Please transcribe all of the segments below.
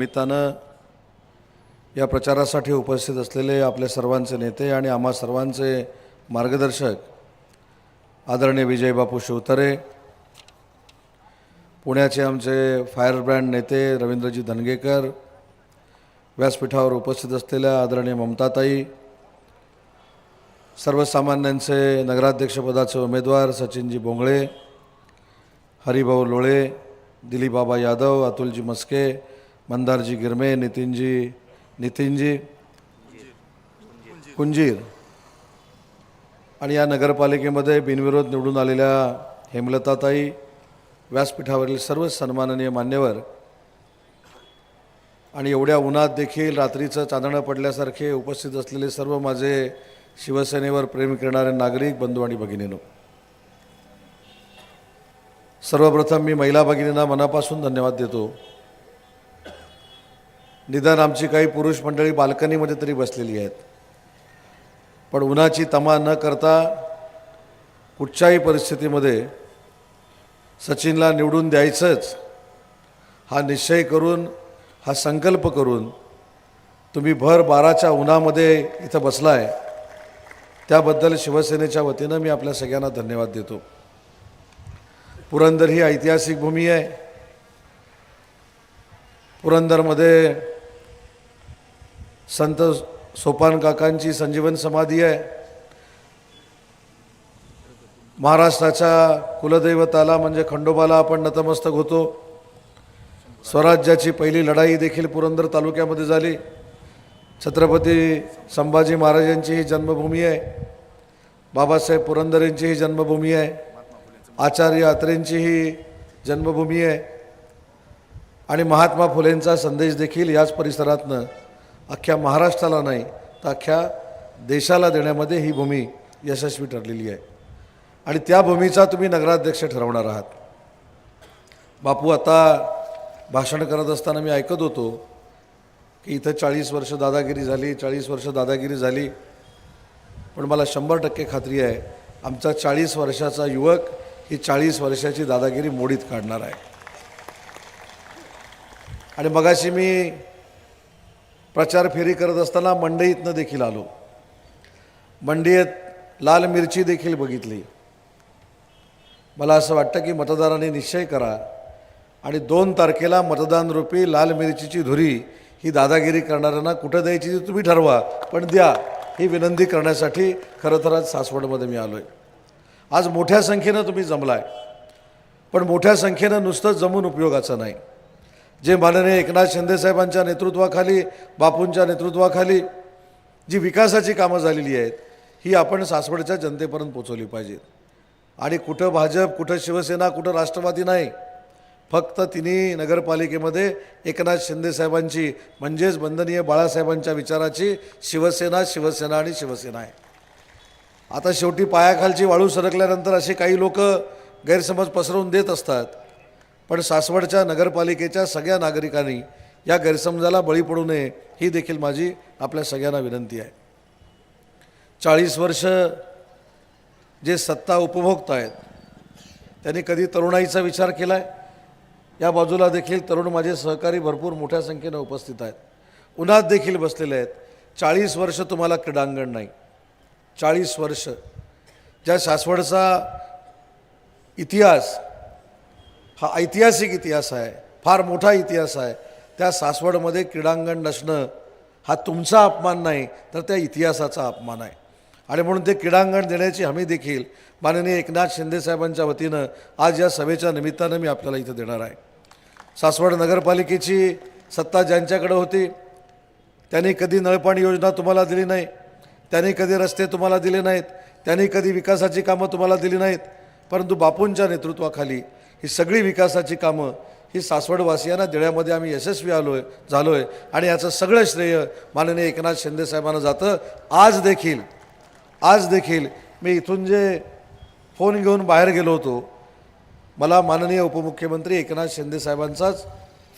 निमित्तानं या प्रचारासाठी उपस्थित असलेले आपले सर्वांचे नेते आणि आम्हा सर्वांचे मार्गदर्शक आदरणीय विजयबापू शिवतरे पुण्याचे आमचे फायर ब्रँड नेते रवींद्रजी धनगेकर व्यासपीठावर उपस्थित असलेल्या आदरणीय ममताताई सर्वसामान्यांचे नगराध्यक्षपदाचे उमेदवार सचिनजी बोंगळे हरिभाऊ लोळे दिलीपबाबा यादव अतुलजी मस्के मंदारजी गिरमे नितीनजी नितीनजी कुंजीर आणि या नगरपालिकेमध्ये बिनविरोध निवडून आलेल्या हेमलताताई व्यासपीठावरील सर्व सन्माननीय मान्यवर. आणि एवढ्या उन्हात देखील रात्रीचं चांदणं पडल्यासारखे उपस्थित असलेले सर्व माझे शिवसेनेवर प्रेम करणारे नागरिक बंधू आणि भगिनीनो. सर्वप्रथम मी महिला भगिनींना मनापासून धन्यवाद देतो. निदान आमची काही पुरुष मंडळी बाल्कनीमध्ये तरी बसलेली आहेत. पण उन्हाची तमा न करता कुठच्याही परिस्थितीमध्ये सचिनला निवडून द्यायचंच हा निश्चय करून हा संकल्प करून तुम्ही भर बाराच्या उन्हामध्ये इथं बसला आहे त्याबद्दल शिवसेनेच्या वतीनं मी आपल्या सगळ्यांना धन्यवाद देतो. पुरंदर ही ऐतिहासिक भूमी आहे. पुरंदरमध्ये संत सोपान काकांची संजीवन समाधी आहे. महाराष्ट्राच्या कुलदैवताला म्हणजे खंडोबाला आपण नतमस्तक होतो. स्वराज्याची पहिली लढाई देखील पुरंदर तालुक्यामध्ये झाली. छत्रपती संभाजी महाराजांची ही जन्मभूमी आहे. बाबासाहेब पुरंदरेंची ही जन्मभूमी आहे. आचार्य अत्रेंची ही जन्मभूमी आहे. आणि महात्मा फुलेंचा संदेश देखील याच परिसरातनं अख्ख्या महाराष्ट्राला नाही तर अख्ख्या देशाला देण्यामध्ये ही भूमी यशस्वी ठरलेली आहे. आणि त्या भूमीचा तुम्ही नगराध्यक्ष ठरवणार आहात. बापू आता भाषण करत असताना मी ऐकत होतो की इथं चाळीस वर्ष दादागिरी झाली चाळीस वर्ष दादागिरी झाली पण मला शंभर टक्के खात्री आहे आमचा चाळीस वर्षाचा युवक ही चाळीस वर्षाची दादागिरी मोडीत काढणार आहे. आणि मगाशी मी प्रचार फेरी करत असताना मंडईतनं देखील आलो. मंडईत लाल मिरची देखील बघितली. मला असं वाटतं की मतदारांनी निश्चय करा आणि दोन तारखेला मतदानरूपी लाल मिरचीची धुरी ही दादागिरी करणाऱ्यांना कुठं द्यायची ती तुम्ही ठरवा पण द्या ही विनंती करण्यासाठी खरं तर आज सासवडमध्ये मी आलो आहे आज मोठ्या संख्येनं तुम्ही जमला आहे पण मोठ्या संख्येनं नुसतं जमून उपयोगाचं नाही. जे माननीय एकनाथ शिंदेसाहेबांच्या नेतृत्वाखाली बापूंच्या नेतृत्वाखाली जी विकासाची कामं झालेली आहेत ही आपण सासवडच्या जनतेपर्यंत पोचवली पाहिजेत. आणि कुठं भाजप कुठं शिवसेना कुठं राष्ट्रवादी नाही फक्त तिन्ही नगरपालिकेमध्ये एकनाथ शिंदेसाहेबांची म्हणजेच बंदनीय बाळासाहेबांच्या विचाराची शिवसेना शिवसेना आणि शिवसेना आहे. आता शेवटी पायाखालची वाळू सरकल्यानंतर असे काही लोक गैरसमज पसरवून देत असतात. पण सासवडच्या नगरपालिकेच्या सगळ्या नागरिकांनी या गैरसमजाला बळी पडू नये ही देखील माझी आपल्या सगळ्यांना विनंती आहे. चाळीस वर्ष जे सत्ता उपभोगत आहेत त्यांनी कधी तरुणाईचा विचार केला आहे या बाजूला देखील तरुण माझे सहकारी भरपूर मोठ्या संख्येनं उपस्थित आहेत. उन्हात देखील बसलेले आहेत. चाळीस वर्ष तुम्हाला क्रीडांगण नाही. चाळीस वर्ष. ज्या सासवडचा इतिहास हा ऐतिहासिक इतिहास आहे फार मोठा इतिहास आहे. त्या सासवडमध्ये क्रीडांगण नसणं हा तुमचा अपमान नाही तर त्या इतिहासाचा अपमान आहे. आणि म्हणून ते क्रीडांगण देण्याची हमी देखील माननीय एकनाथ शिंदेसाहेबांच्या वतीनं आज या सभेच्या निमित्तानं मी आपल्याला इथं देणार आहे. सासवड नगरपालिकेची सत्ता ज्यांच्याकडे होती त्यांनी कधी नळपाणी योजना तुम्हाला दिली नाही त्यांनी कधी रस्ते तुम्हाला दिले नाहीत त्यांनी कधी विकासाची कामं तुम्हाला दिली नाहीत परंतु बापूंच्या नेतृत्वाखाली ही सगळी विकासाची कामं ही सासवडवासियांना देण्यामध्ये आम्ही यशस्वी आलो आहे झालो आहे आणि याचं सगळं श्रेय माननीय एकनाथ शिंदेसाहेबांना जातं. आज देखील आज देखील मी इथून जे फोन घेऊन बाहेर गेलो होतो मला माननीय उपमुख्यमंत्री एकनाथ शिंदेसाहेबांचाच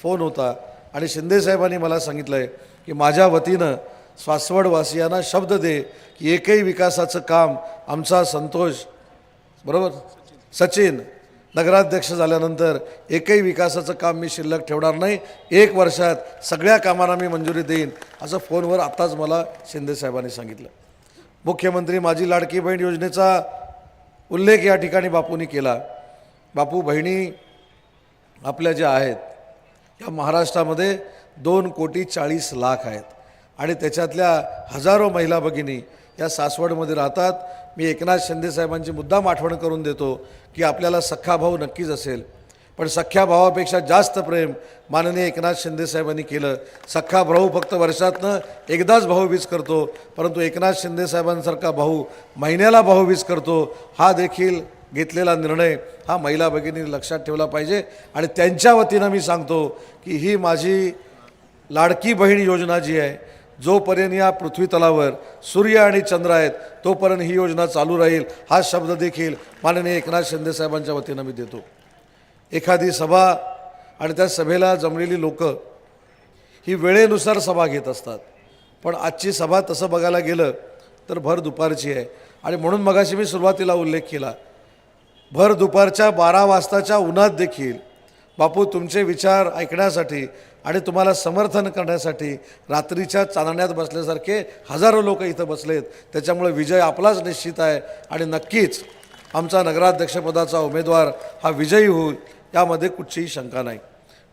फोन होता. आणि शिंदेसाहेबांनी मला सांगितलं आहे की माझ्या वतीनं सासवडवासियांना शब्द दे की एकही विकासाचं काम आमचा संतोष बरोबर? सचिन नगराध्यक्ष झाल्यानंतर एकही विकासाचं काम मी शिल्लक ठेवणार नाही. एक वर्षात सगळ्या कामांना मी मंजुरी देईन असं फोनवर आत्ताच मला शिंदेसाहेबांनी सांगितलं. मुख्यमंत्री माझी लाडकी बहीण योजनेचा उल्लेख या ठिकाणी बापूंनी केला. बापू बहिणी आपल्या ज्या आहेत या महाराष्ट्रामध्ये दोन कोटी चाळीस लाख आहेत आणि त्याच्यातल्या हजारो महिला भगिनी या सासवडमध्ये राहतात. मी एकनाथ शिंदेसाहेबांची मुद्दाम आठवण करून देतो की आपल्याला सख्खा भाऊ नक्कीच असेल. पण सख्ख्या भावापेक्षा जास्त प्रेम माननीय एकनाथ शिंदेसाहेबांनी केलं. सख्खा भाऊ फक्त वर्षातनं एकदाच भाऊबीज करतो. परंतु एकनाथ शिंदेसाहेबांसारखा भाऊ महिन्याला भाऊबीज करतो. हा देखील घेतलेला निर्णय हा महिला भगिनी लक्षात ठेवला पाहिजे. आणि त्यांच्या वतीनं मी सांगतो की ही माझी लाडकी बहीण योजना जी आहे जोपर्यंत या पृथ्वी तलावर सूर्य आणि चंद्र आहेत तोपर्यंत ही योजना चालू राहील. हा शब्द देखील माननीय एकनाथ शिंदेसाहेबांच्या वतीनं मी देतो. एखादी सभा आणि त्या सभेला जमलेली लोक ही वेळेनुसार सभा घेत असतात. पण आजची सभा तसं बघायला गेलं तर भर दुपारची आहे. आणि म्हणून मगाशी मी सुरुवातीला उल्लेख केला भर दुपारच्या बारा वाजताच्या उन्हात देखील. बापू तुमचे विचार ऐकण्यासाठी आणि तुम्हाला समर्थन करण्यासाठी रात्रीच्या चांदण्यात बसल्यासारखे हजारो लोक इथं बसलेत. त्याच्यामुळे विजय आपलाच निश्चित आहे. आणि नक्कीच आमचा नगराध्यक्षपदाचा उमेदवार हा विजयी होईल यामध्ये कुठचीही शंका नाही.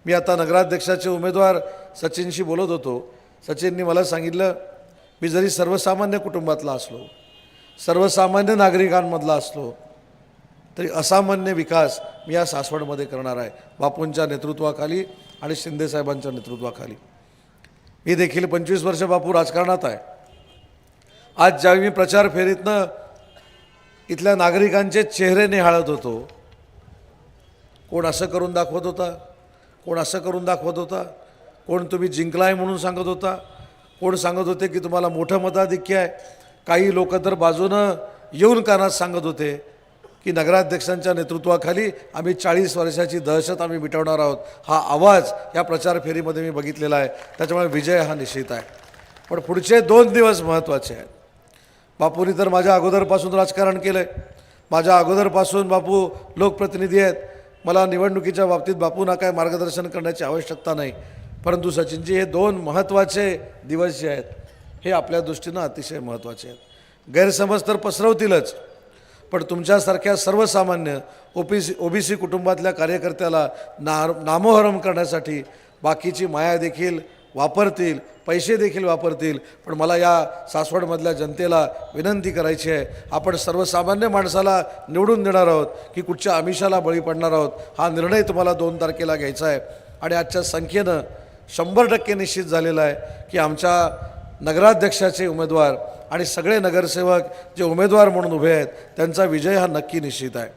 मी आता नगराध्यक्षाचे उमेदवार सचिनशी बोलत होतो. सचिननी मला सांगितलं मी जरी सर्वसामान्य कुटुंबातला असलो सर्वसामान्य नागरिकांमधला असलो तरी असामान्य विकास मी या सासवडमध्ये करणार आहे. बापूंच्या नेतृत्वाखाली आणि शिंदेसाहेबांच्या नेतृत्वाखाली. मी देखील पंचवीस वर्ष बापू राजकारणात आहे. आज ज्यावेळी मी प्रचार फेरीतनं इथल्या नागरिकांचे चेहरे निहाळत होतो कोण असं करून दाखवत होता कोण असं करून दाखवत होता कोण तुम्ही जिंकलाय म्हणून सांगत होता कोण सांगत होते की तुम्हाला मोठं मताधिक्य आहे काही लोक तर बाजूनं येऊन कानात सांगत होते की नगराध्यक्षांच्या नेतृत्वाखाली आम्ही चाळीस वर्षाची दहशत आम्ही मिटवणार आहोत. हा आवाज या प्रचार फेरीमध्ये मी बघितलेला आहे. त्याच्यामुळे विजय हा निश्चित आहे. पण पुढचे दोन दिवस महत्त्वाचे आहेत. बापूंनी तर माझ्या अगोदरपासून राजकारण केलं आहे माझ्या अगोदरपासून बापू लोकप्रतिनिधी आहेत. मला निवडणुकीच्या बाबतीत बापूंना काय मार्गदर्शन करण्याची आवश्यकता नाही. परंतु सचिनजी हे दोन महत्त्वाचे दिवस जे आहेत हे आपल्या दृष्टीनं अतिशय महत्त्वाचे आहेत. गैरसमज तर पसरवतीलच. पण तुमच्यासारख्या सर्वसामान्य ओपीसी ओ बी सी कुटुंबातल्या कार्यकर्त्याला ना नामोहरम करण्यासाठी बाकीची माया देखील वापरतील पैसे देखील वापरतील. पण मला या सासवडमधल्या जनतेला विनंती करायची आहे आपण सर्वसामान्य माणसाला निवडून देणार आहोत की कुठच्या आमिषाला बळी पडणार आहोत हा निर्णय तुम्हाला दोन तारखेला घ्यायचा आहे. आणि आजच्या संख्येनं शंभर टक्के निश्चित झालेलं आहे की आमच्या नगराध्यक्षाचे उमेदवार आणि सगळे नगरसेवक जे उमेदवार म्हणून उभे आहेत त्यांचा विजय हा नक्की निश्चित आहे.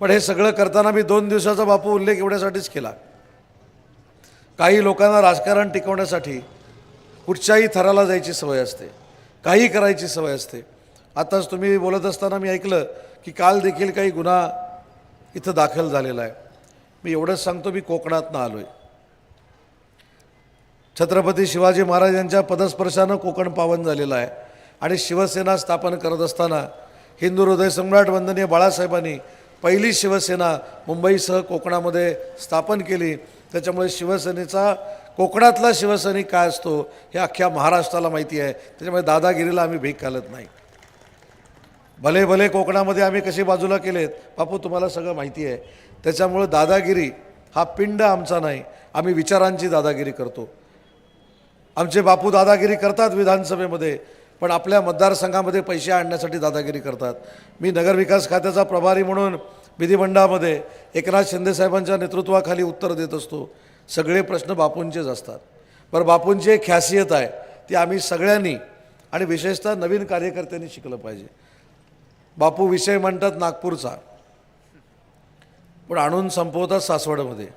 पण हे सगळं करताना मी दोन दिवसाचा बापू उल्लेख एवढ्यासाठीच केला. काही लोकांना राजकारण टिकवण्यासाठी कुठच्याही थराला जायची सवय असते काही करायची सवय असते. आताच तुम्ही बोलत असताना मी ऐकलं की काल देखील काही गुन्हा इथं दाखल झालेला आहे. मी एवढंच सांगतो मी कोकणातनं आलो आहे छत्रपती शिवाजी महाराज यांच्या पदस्पर्शानं कोकण पावन झालेलं आहे. आणि शिवसेना स्थापन करत असताना हिंदू हृदय सम्राट वंदनीय बाळासाहेबांनी पहिली शिवसेना मुंबईसह कोकणामध्ये स्थापन केली. त्याच्यामुळे शिवसेनेचा कोकणातला शिवसैनिक काय असतो हे अख्ख्या महाराष्ट्राला माहिती आहे. त्याच्यामुळे दादागिरीला आम्ही भीक घालत नाही. भले भले कोकणामध्ये आम्ही कसे बाजूला केलेत बापू तुम्हाला सगळं माहिती आहे. त्याच्यामुळं दादागिरी हा पिंड आमचा नाही. आम्ही विचारांची दादागिरी करतो. आमचे बापू दादागिरी करतात विधानसभेमध्ये पण आपल्या मतदारसंघामध्ये पैसे आणण्यासाठी दादागिरी करतात. मी नगरविकास खात्याचा प्रभारी म्हणून विधिमंडळामध्ये एकनाथ शिंदेसाहेबांच्या नेतृत्वाखाली उत्तर देत असतो. सगळे प्रश्न बापूंचेच असतात. बरं बापूंची एक खासियत आहे ती आम्ही सगळ्यांनी आणि विशेषतः नवीन कार्यकर्त्यांनी शिकलं पाहिजे. बापू विषय म्हणतात नागपूरचा. पण आणून संपवतात सासवडमध्ये.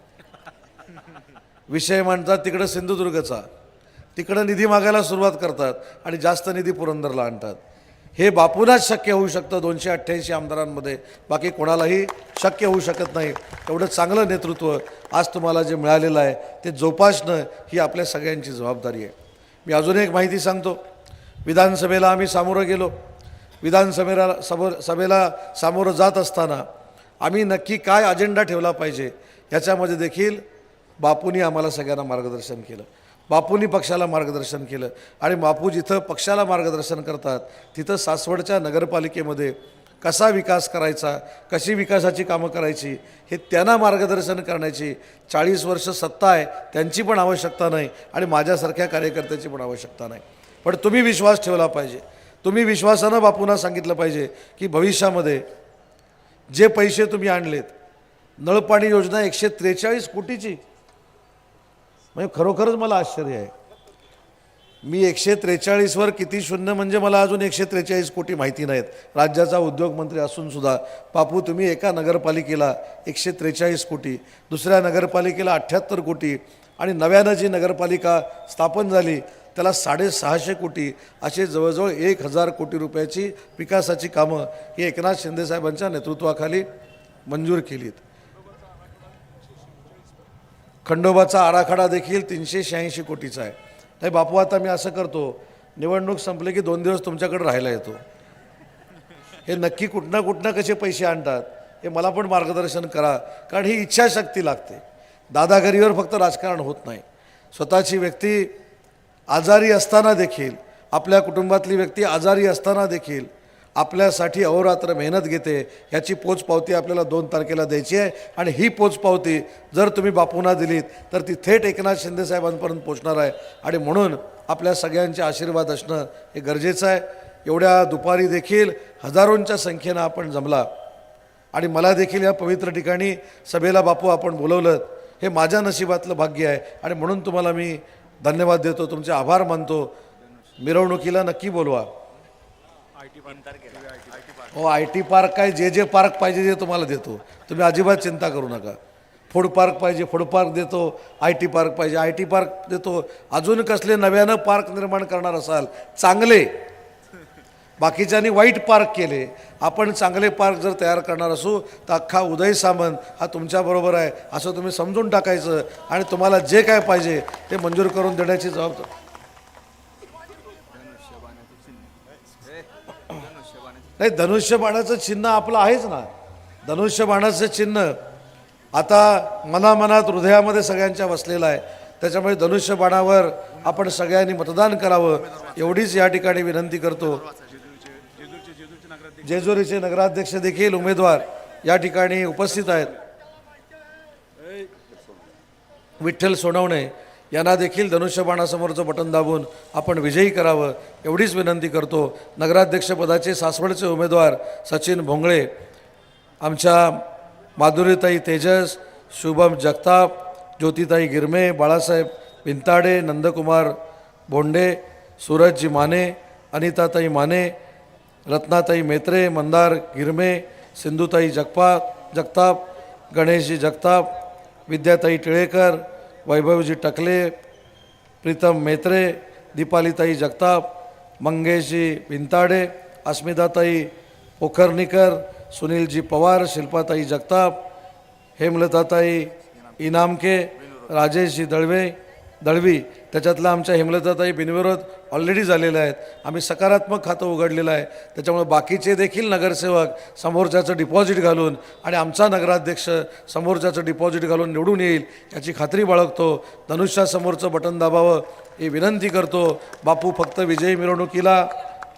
विषय म्हणतात तिकडं सिंधुदुर्गचा. तिकडं निधी मागायला सुरुवात करतात आणि जास्त निधी पुरंदरला आणतात. हे बापूलाच शक्य होऊ शकतं दोनशे अठ्ठ्याऐंशी आमदारांमध्ये. बाकी कोणालाही शक्य होऊ शकत नाही. एवढं चांगलं नेतृत्व आज तुम्हाला जे मिळालेलं आहे ते जोपासणं ही आपल्या सगळ्यांची जबाबदारी आहे. मी अजून एक माहिती सांगतो. विधानसभेला आम्ही सामोरं गेलो. विधानसभेला समोर सभेला सामोरं जात असताना आम्ही नक्की काय अजेंडा ठेवला पाहिजे याच्यामध्ये देखील बापूंनी आम्हाला सगळ्यांना मार्गदर्शन केलं. बापूंनी पक्षाला मार्गदर्शन केलं. आणि बापू जिथं पक्षाला मार्गदर्शन करतात तिथं सासवडच्या नगरपालिकेमध्ये कसा विकास करायचा कशी विकासाची कामं करायची हे त्यांना मार्गदर्शन करण्याची चाळीस वर्ष सत्ता आहे त्यांची पण आवश्यकता नाही आणि माझ्यासारख्या कार्यकर्त्याची पण आवश्यकता नाही. पण तुम्ही विश्वास ठेवला पाहिजे. तुम्ही विश्वासानं बापूंना सांगितलं पाहिजे की भविष्यामध्ये जे पैसे तुम्ही आणलेत नळपाणी योजना एकशे त्रेचाळीस कोटीची म्हणजे खरोखरच मला आश्चर्य आहे. मी एकशे त्रेचाळीसवर किती शून्य म्हणजे मला अजून एकशे त्रेचाळीस कोटी माहिती नाहीत. राज्याचा उद्योगमंत्री असूनसुद्धा बापू तुम्ही एका नगरपालिकेला एकशे त्रेचाळीस कोटी दुसऱ्या नगरपालिकेला अठ्ठ्याहत्तर कोटी आणि नव्यानं जी नगरपालिका स्थापन झाली त्याला साडेसहाशे कोटी असे जवळजवळ एक हजार कोटी रुपयाची विकासाची कामं ही एकनाथ शिंदेसाहेबांच्या नेतृत्वाखाली मंजूर केलीत. खंडोबाचा आराखडा देखील तीनशे शहाऐंशी कोटीचा आहे. नाही बापू आता मी असं करतो निवडणूक संपली की दोन दिवस तुमच्याकडे राहायला येतो. हे नक्की कुठनं कुठनं कसे पैसे आणतात हे मला पण मार्गदर्शन करा कारण ही इच्छाशक्ती लागते. दादागिरीवर फक्त राजकारण होत नाही. स्वतःची व्यक्ती आजारी असताना देखील आपल्या कुटुंबातली व्यक्ती आजारी असताना देखील आपल्यासाठी अहोरात्र मेहनत घेते ह्याची पोचपावती आपल्याला दोन तारखेला द्यायची आहे. आणि ही पोचपावती जर तुम्ही बापूंना दिलीत तर ती थेट एकनाथ शिंदेसाहेबांपर्यंत पोचणार आहे. आणि म्हणून आपल्या सगळ्यांचे आशीर्वाद असणं हे गरजेचं आहे. एवढ्या दुपारी देखील हजारोंच्या संख्येनं आपण जमला. आणि मला देखील या पवित्र ठिकाणी सभेला बापू आपण बोलवलं. हे माझ्या नशिबातलं भाग्य आहे. आणि म्हणून तुम्हाला मी धन्यवाद देतो. तुमचे आभार मानतो. मिरवणुकीला नक्की बोलवा. हो आय टी पार्क काय जे जे पार्क पाहिजे ते तुम्हाला देतो. तुम्ही अजिबात चिंता करू नका. फूड पार्क पाहिजे फूड पार्क देतो आय टी पार्क पाहिजे. आय टी पार्क देतो. अजून कसले नव्यानं पार्क निर्माण करणार असाल चांगले. बाकीच्यांनी वाईट पार्क केले. आपण चांगले पार्क जर तयार करणार असू तर अख्खा उदय सामंत हा तुमच्याबरोबर आहे असं तुम्ही समजून टाकायचं. आणि तुम्हाला जे काय पाहिजे ते मंजूर करून देण्याची जबाबदारी नाही धनुष्यबाणाचं चिन्ह आपलं आहेच ना. धनुष्यबाणाचं चिन्ह आता मनामनात हृदयामध्ये सगळ्यांच्या वसलेलं आहे. त्याच्यामुळे धनुष्यबाणावर आपण सगळ्यांनी मतदान करावं एवढीच या ठिकाणी विनंती करतो. जेजुरीचे नगराध्यक्ष देखील उमेदवार या ठिकाणी उपस्थित आहेत. विठ्ठल सोनवणे यांना देखील धनुष्यबाणासमोरचं बटन दाबून आपण विजयी करावं एवढीच विनंती करतो. नगराध्यक्षपदाचे सासवडचे उमेदवार सचिन भोंगळे आमच्या माधुरीताई तेजस शुभम जगताप ज्योतिताई गिरमे बाळासाहेब भिंताडे नंदकुमार बोंडे सूरजजी माने अनिताताई माने रत्नाताई मेत्रे मंदार गिरमे सिंधुताई जगपा जगताप गणेशजी जगताप विद्याताई टिळेकर वैभवजी टकले प्रीतम मेत्रे दीपालीताई जगताप मंगेशजी भिंताडे अस्मिताताई पोखर्णीकर सुनीलजी पवार शिल्पाताई जगताप हेमलताताई इनामके राजेशजी दळवे दळवी त्याच्यातला आमच्या हेमलताताई बिनविरोध ऑलरेडी झालेल्या आहेत. आम्ही सकारात्मक खातं उघडलेलं आहे. त्याच्यामुळे बाकीचे देखील नगरसेवक समोरच्याचं डिपॉझिट घालून आणि आमचा नगराध्यक्ष समोरच्याचं डिपॉझिट घालून निवडून येईल याची खात्री बाळगतो. धनुष्यासमोरचं बटन दाबावं ही विनंती करतो. बापू फक्त विजयी मिरवणुकीला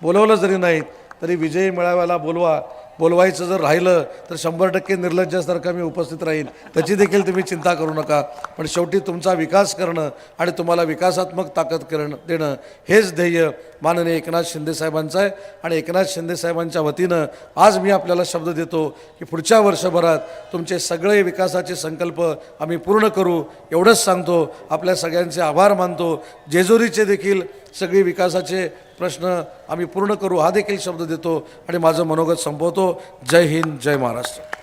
बोलवलं जरी नाहीत तरी विजयी मेळाव्याला बोलवा. बोलवायचं जर राहिलं तर शंभर टक्के निर्लज्जासारखा मी उपस्थित राहील त्याची देखील तुम्ही चिंता करू नका. पण शेवटी तुमचा विकास करणं आणि तुम्हाला विकासात्मक ताकद करणं देणं हेच ध्येय माननीय एकनाथ शिंदेसाहेबांचं आहे. आणि एकनाथ शिंदेसाहेबांच्या वतीनं आज मी आपल्याला शब्द देतो की पुढच्या वर्षभरात तुमचे सगळे विकासाचे संकल्प आम्ही पूर्ण करू. एवढंच सांगतो. आपल्या सगळ्यांचे आभार मानतो. जेजुरीचे देखील सगळी विकासाचे प्रश्न आम्ही पूर्ण करू हा देखील शब्द देतो आणि माझं मनोगत संपवतो. जय हिंद जय महाराष्ट्र.